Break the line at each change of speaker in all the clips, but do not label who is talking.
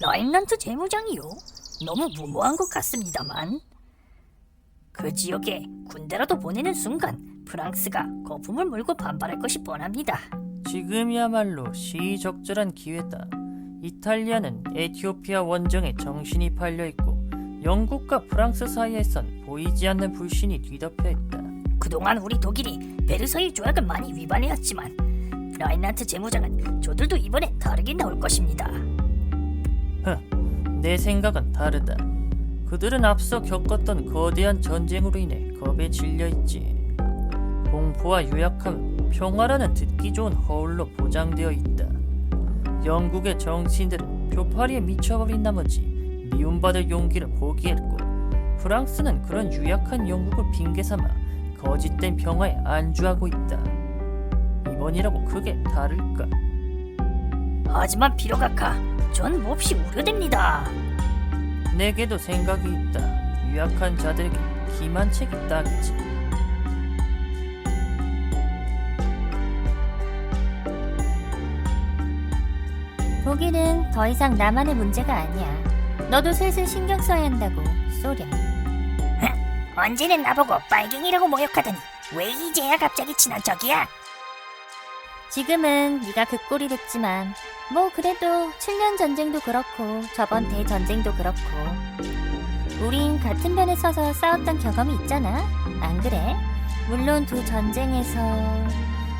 라인란트 재무장이요. 너무 무모한 것 같습니다만. 그 지역에 군대라도 보내는 순간 프랑스가 거품을 물고 반발할 것이 뻔합니다.
지금이야말로 시의적절한 기회다. 이탈리아는 에티오피아 원정에 정신이 팔려 있고 영국과 프랑스 사이에선 보이지 않는 불신이 뒤덮여 있다.
그동안 우리 독일이 베르사유 조약을 많이 위반해왔지만 라인란트 재무장은 저들도 이번에 다르게 나올 것입니다.
내 생각은 다르다. 그들은 앞서 겪었던 거대한 전쟁으로 인해 겁에 질려 있지. 공포와 유약함은 평화라는 듣기 좋은 허울로 보장되어 있다. 영국의 정치인들은 표파리에 미쳐버린 나머지 미움받을 용기를 포기했고, 프랑스는 그런 유약한 영국을 핑계삼아 거짓된 평화에 안주하고 있다. 이번이라고 크게 다를까?
하지만 피로가카, 전 몹시 우려됩니다.
내게도 생각이 있다. 유약한 자들에게 기만 책이 딱이지.
독일은 더 이상 나만의 문제가 아니야. 너도 슬슬 신경 써야 한다고, 소련.
언제는 나보고 빨갱이라고 모욕하더니 왜 이제야 갑자기 친한 척이야?
지금은 네가 그 꼴이 됐지만 뭐 그래도 7년 전쟁도 그렇고 저번 대전쟁도 그렇고 우린 같은 편에 서서 싸웠던 경험이 있잖아. 안 그래? 물론 두 전쟁에서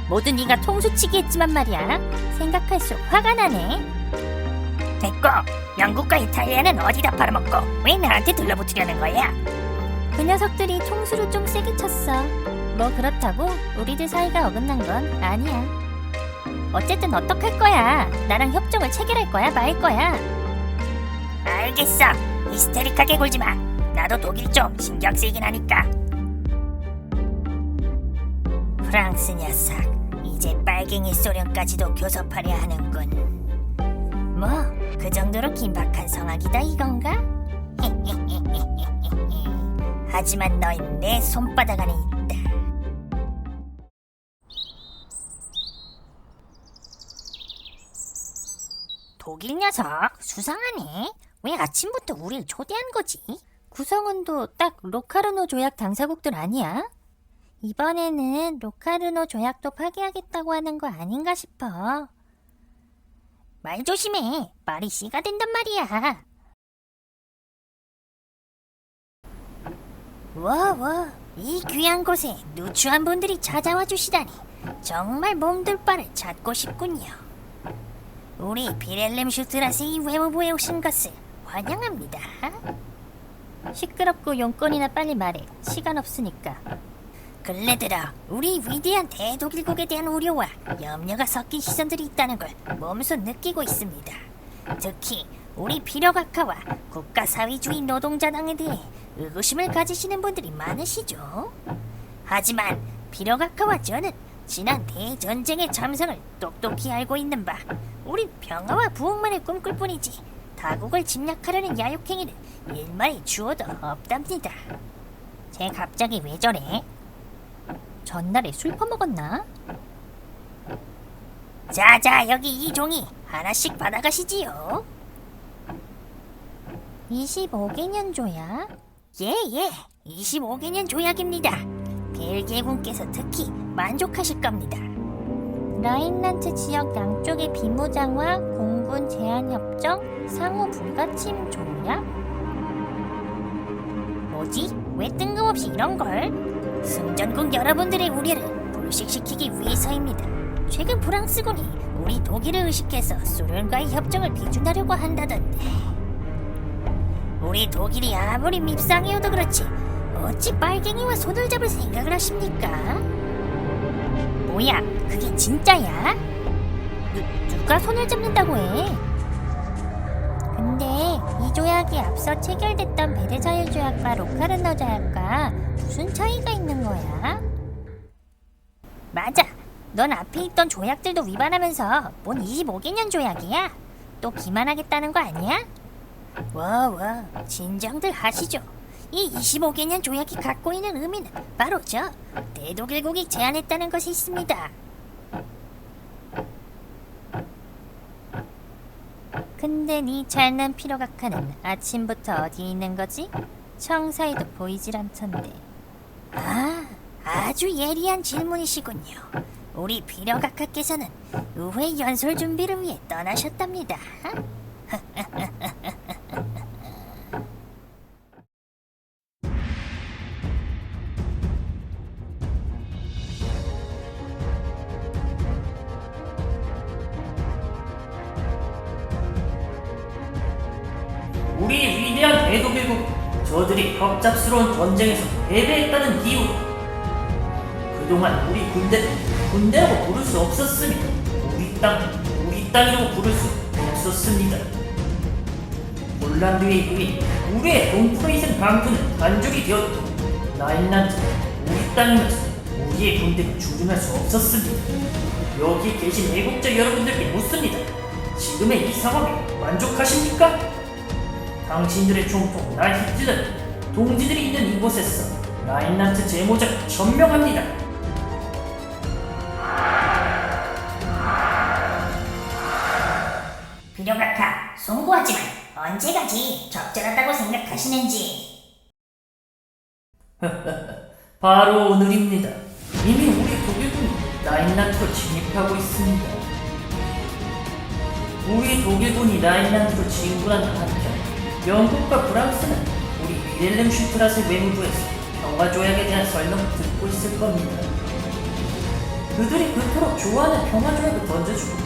모두 네가 통수치기 했지만 말이야. 생각할수록 화가 나네.
됐고 영국과 이탈리아는 어디다 팔아먹고 왜 나한테 들러붙으려는 거야?
그 녀석들이 총수를 좀 세게 쳤어. 뭐 그렇다고 우리들 사이가 어긋난 건 아니야. 어쨌든 어떡할 거야? 나랑 협정을 체결할 거야, 말 거야?
알겠어 히스테릭하게 굴지 마 나도 독일 좀 신경 쓰이긴 하니까 프랑스 녀석 이제 빨갱이 소련까지도 교섭하려 하는군 뭐 그 정도로 긴박한 성악이다 이건가? 하지만 넌내 손바닥 안에 독일 녀석 수상하네. 왜 아침부터 우릴 초대한 거지?
구성원도 딱 로카르노 조약 당사국들 아니야? 이번에는 로카르노 조약도 파기하겠다고 하는 거 아닌가 싶어.
말 조심해. 말이 씨가 된단 말이야. 와, 와, 이 귀한 곳에 누추한 분들이 찾아와 주시다니. 정말 몸둘 바를 찾고 싶군요. 우리 비렐렘 슈트라스의 외무부에 오신 것을 환영합니다.
시끄럽고 용건이나 빨리 말해. 시간 없으니까.
근래 들어 우리 위대한 대독일국에 대한 우려와 염려가 섞인 시선들이 있다는 걸 몸소 느끼고 있습니다. 특히 우리 비력악화와 국가사회주의 노동자당에 대해 의구심을 가지시는 분들이 많으시죠. 하지만 비력악화와 저는 지난 대전쟁의 참상을 똑똑히 알고 있는 바 우린 평화와 부흥만을 꿈꿀 뿐이지 다국을 침략하려는 야욕행위는 일말의 주어도 없답니다. 쟤 갑자기 왜 저래?
전날에 술 퍼먹었나?
자자 여기 이 종이 하나씩 받아가시지요
25개년 조약?
예예 25개년 조약입니다 벨기에군께서 특히 만족하실 겁니다.
라인란트 지역 양쪽의 비무장과 공군 제한 협정 상호 불가침 조약?
뭐지? 왜 뜬금없이 이런 걸? 승전국 여러분들의 우려를 불식시키기 위해서입니다. 최근 프랑스군이 우리 독일을 의식해서 소련과의 협정을 비준하려고 한다던데. 우리 독일이 아무리 밉상이어도 그렇지 어찌 빨갱이와 손을 잡을 생각을 하십니까? 뭐야 그게 진짜야? 누, 누가 손을 잡는다고 해?
근데 이 조약이 앞서 체결됐던 베르사유 조약과 로카르노 조약과 무슨 차이가 있는 거야?
맞아. 넌 앞에 있던 조약들도 위반하면서 뭔 25개년 조약이야? 또 기만하겠다는 거 아니야? 와와 진정들 하시죠. 이 25개년 조약이 갖고 있는 의미는 바로 저 대독일국이 제안했다는 것이 있습니다. 근데 네 잘난 피로각하는 아침부터 어디 있는 거지? 청사에도 보이질 않던데.
아, 아주 예리한 질문이시군요. 우리 비려각하께서는 의회 연설 준비를 위해 떠나셨답니다.
우리 위대한 대독일국 저들이 혁잡스러운 전쟁에서 패배했다는 이유로 그동안 우리 군대를 군대라고 부를 수 없었으며 우리 땅, 우리 땅이라고 부를 수 없었습니다. 폴란드의 유인, 우리의 동프로이센 방투는 단족이 되었고 라인란드, 우리 땅이면서 우리의 군대가 주둔할 수 없었습니다. 여기 계신 애국자 여러분들께 묻습니다. 지금의 이 상황에 만족하십니까? 당신들의 총통 나 히틀러는 동지들이 있는 이곳에서 라인란트 제모자를 점명합니다.
비려각하, 송구하지만 언제까지 적절하다고 생각하시는지.
바로 오늘입니다. 이미 우리 독일군이 라인란트로 진입하고 있습니다. 우리 독일군이 라인란트로 진군한 한편 영국과 프랑스는 우리 위렐렘 슈트라스 외무부에서 평화 조약에 대한 설명을 듣고 있을 겁니다. 그들이 그토록 좋아하는 평화 조약을 던져주고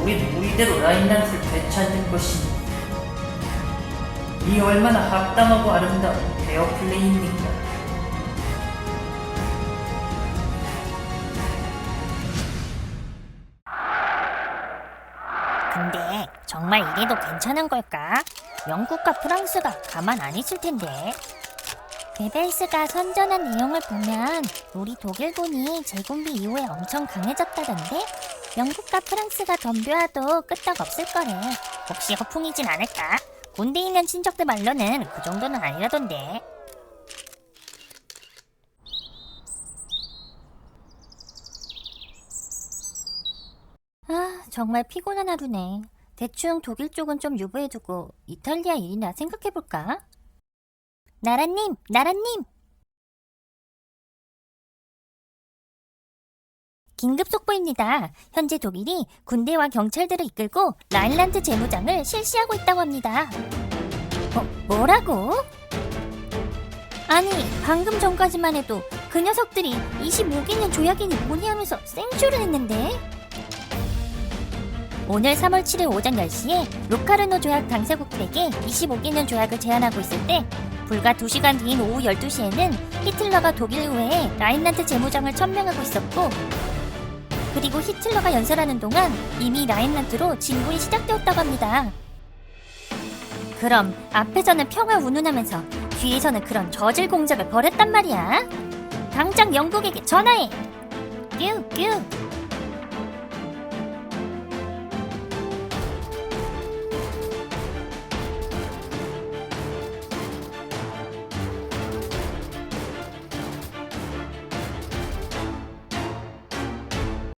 우리는 우리대로 라인란트를 되찾는 것입니다. 이 얼마나 합당하고 아름다운 페어 플레이입니까?
근데 정말 이래도 괜찮은 걸까? 영국과 프랑스가 가만 안 있을 텐데.
베벨스가 선전한 내용을 보면 우리 독일군이 재군비 이후에 엄청 강해졌다던데 영국과 프랑스가 덤벼와도 끄떡 없을 거래.
혹시 허풍이진 않을까? 군대에 있는 친척들 말로는 그 정도는 아니라던데.
아 정말 피곤한 하루네. 대충 독일 쪽은 좀 유보해두고 이탈리아 일이나 생각해볼까? 나라님, 나라님! 긴급 속보입니다. 현재 독일이 군대와 경찰들을 이끌고 라인란트 재무장을 실시하고 있다고 합니다. 어, 뭐라고? 아니, 방금 전까지만 해도 그 녀석들이 25개년 조약이니 뭐니 하면서 생쇼를 했는데? 오늘 3월 7일 오전 10시에 로카르노 조약 당사국들에게 25개년 조약을 제안하고 있을 때 불과 2시간 뒤인 오후 12시에는 히틀러가 독일 의회에 라인란트 재무장을 천명하고 있었고 그리고 히틀러가 연설하는 동안 이미 라인란트로 진군이 시작되었다고 합니다. 그럼 앞에서는 평화 운운하면서 뒤에서는 그런 저질 공작을 벌였단 말이야. 당장 영국에게 전화해. 뀨뀨